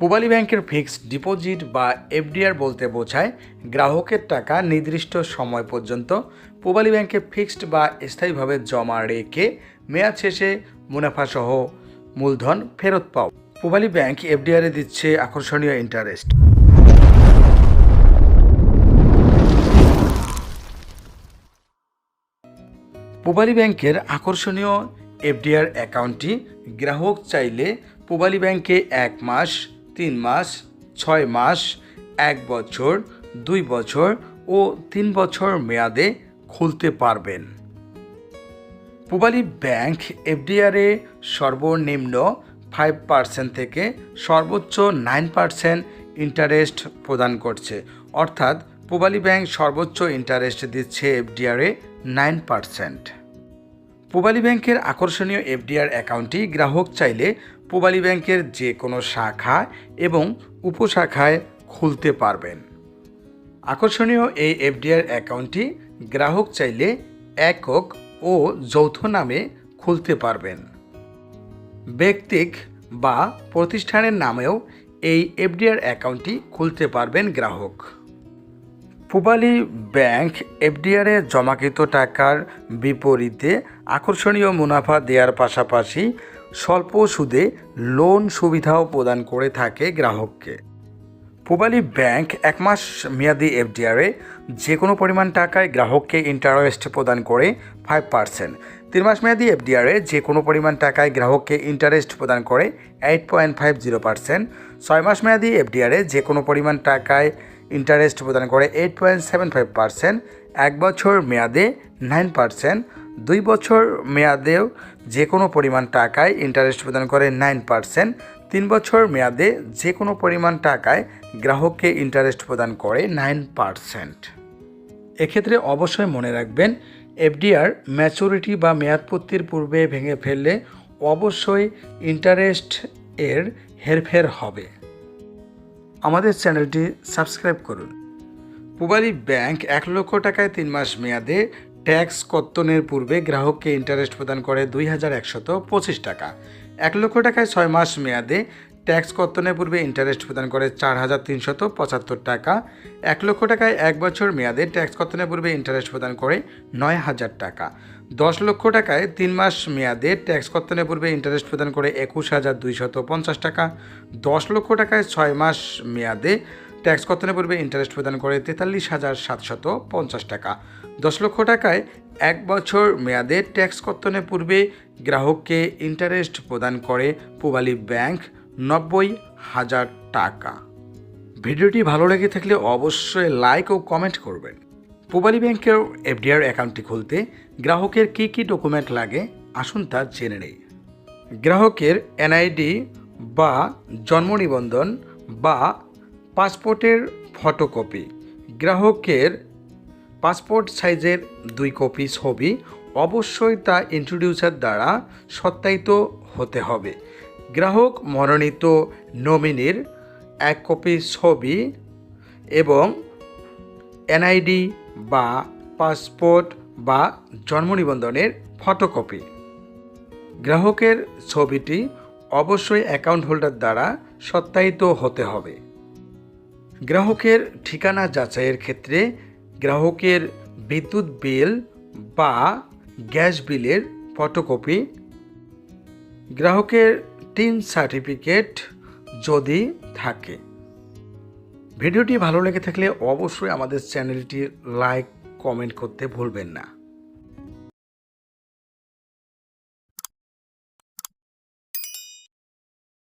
পূবালী ব্যাংকের fixed deposit বা FDR বলতে বোঝায় গ্রাহকের টাকা নির্দিষ্ট সময় পর্যন্ত পূবালী ব্যাংকে ফিক্সড বা স্থায়ীভাবে জমা রেখে মেয়াদ শেষে মুনাফাসহ মূলধন ফেরত পাও। পূবালী ব্যাংক এফডিআরে দিচ্ছে আকর্ষণীয় ইন্টারেস্ট। পূবালী ব্যাংকের আকর্ষণীয় এফডিআর অ্যাকাউন্টটি গ্রাহক চাইলে পূবালী ব্যাংকে এক মাস তিন মাস, ছয় মাস, এক বছর, দুই বছর ও তিন বছর মেয়াদে খুলতে পারবেন। পূবালী ব্যাংক এফডিআরে সর্বনিম্ন ফাইভ পার্সেন্ট থেকে সর্বোচ্চ নাইন পার্সেন্ট ইন্টারেস্ট প্রদান করছে। অর্থাৎ পূবালী ব্যাংক সর্বোচ্চ ইন্টারেস্ট দিচ্ছে এফডিআরে নাইন পার্সেন্ট। পূবালী ব্যাংকের আকর্ষণীয় এফডিআর অ্যাকাউন্টটি গ্রাহক চাইলে পূবালী ব্যাংকের যে কোনো শাখা এবং উপশাখায় খুলতে পারবেন। আকর্ষণীয় এই এফডিআর অ্যাকাউন্টটি গ্রাহক চাইলে একক ও যৌথ নামে খুলতে পারবেন। ব্যক্তিক বা প্রতিষ্ঠানের নামেও এই এফডিআর অ্যাকাউন্টটি খুলতে পারবেন গ্রাহক। পূবালী ব্যাংক এফডিআরে জমাকৃত টাকার বিপরীতে আকর্ষণীয় মুনাফা দেওয়ার পাশাপাশি স্বল্প সুদে লোন সুবিধাও প্রদান করে থাকে গ্রাহককে। পূবালী ব্যাংক এক মাস মেয়াদি এফডিআরে যে কোনো পরিমাণ টাকায় গ্রাহককে ইন্টারেস্ট প্রদান করে ফাইভ পার্সেন্ট তিন মাস মেয়াদি এফডিআরে যে কোনো পরিমাণ টাকায় গ্রাহককে ইন্টারেস্ট প্রদান করে eight point five zero percent ছয় মাস মেয়াদি এফডিআরে যে কোনো পরিমাণ টাকায় ইন্টারেস্ট প্রদান করে eight point seven five percent এক বছর মেয়াদে নাইন পার্সেন্ট দুই বছর মেয়াদেও যে কোনো পরিমাণ টাকায় ইন্টারেস্ট প্রদান করে নাইন পার্সেন্ট তিন বছর মেয়াদে যে কোনো পরিমাণ টাকায় গ্রাহককে ইন্টারেস্ট প্রদান করে নাইন পার্সেন্ট এক্ষেত্রে অবশ্যই মনে রাখবেন এফডিআর ম্যাচুরিটি বা মেয়াদপূর্তির পূর্বে ভেঙে ফেললে অবশ্যই ইন্টারেস্ট এর হেরফের হবে। আমাদের চ্যানেলটি সাবস্ক্রাইব করুন। পূবালী ব্যাংক এক লক্ষ টাকায় তিন মাস মেয়াদে ট্যাক্স কর্তনের পূর্বে গ্রাহককে ইন্টারেস্ট প্রদান করে দুই হাজার একশত পঁচিশ টাকা। এক লক্ষ টাকায় ছয় মাস মেয়াদে ট্যাক্স কর্তনের পূর্বে ইন্টারেস্ট প্রদান করে চার হাজার তিনশত পঁচাত্তর টাকা। এক লক্ষ টাকায় এক বছর মেয়াদে ট্যাক্স কর্তনের পূর্বে ইন্টারেস্ট প্রদান করে নয় হাজার টাকা। দশ লক্ষ টাকায় তিন মাস মেয়াদে ট্যাক্স কর্তনের পূর্বে ইন্টারেস্ট প্রদান করে একুশ হাজার দুইশত পঞ্চাশ টাকা। দশ লক্ষ টাকায় ছয় মাস মেয়াদে ট্যাক্স কর্তনের পূর্বে ইন্টারেস্ট প্রদান করে তেতাল্লিশ হাজার সাতশত পঞ্চাশ টাকা। দশ লক্ষ টাকায় এক বছর মেয়াদে ট্যাক্স কর্তনের পূর্বে গ্রাহককে ইন্টারেস্ট প্রদান করে পূবালী ব্যাংক নব্বই হাজার টাকা। ভিডিওটি ভালো লেগে থাকলে অবশ্যই লাইক ও কমেন্ট করবেন। পূবালী ব্যাংকের এফডিআর অ্যাকাউন্টটি খুলতে গ্রাহকের কী কী ডকুমেন্ট লাগে আসুন তা জেনে নেই। গ্রাহকের এনআইডি বা জন্ম নিবন্ধন বা পাসপোর্টের ফটোকপি, গ্রাহকের পাসপোর্ট সাইজের দুই কপি ছবি অবশ্যই তা ইন্ট্রোডিউসার দ্বারা সত্যায়িত হতে হবে। গ্রাহক মনোনীত নমিনির এক কপি ছবি এবং এনআইডি বা পাসপোর্ট বা জন্ম নিবন্ধনের ফটোকপি গ্রাহকের ছবিটি অবশ্যই অ্যাকাউন্ট হোল্ডার দ্বারা সত্যায়িত হতে হবে। গ্রাহকের ঠিকানা যাচাইয়ের ক্ষেত্রে গ্রাহকের বিদ্যুৎ বিল বা গ্যাস বিলের ফটোকপি, গ্রাহকের টিন সার্টিফিকেট যদি থাকে। ভিডিওটি ভালো লেগে থাকলে অবশ্যই আমাদের চ্যানেলটি লাইক, কমেন্ট করতে ভুলবেন না।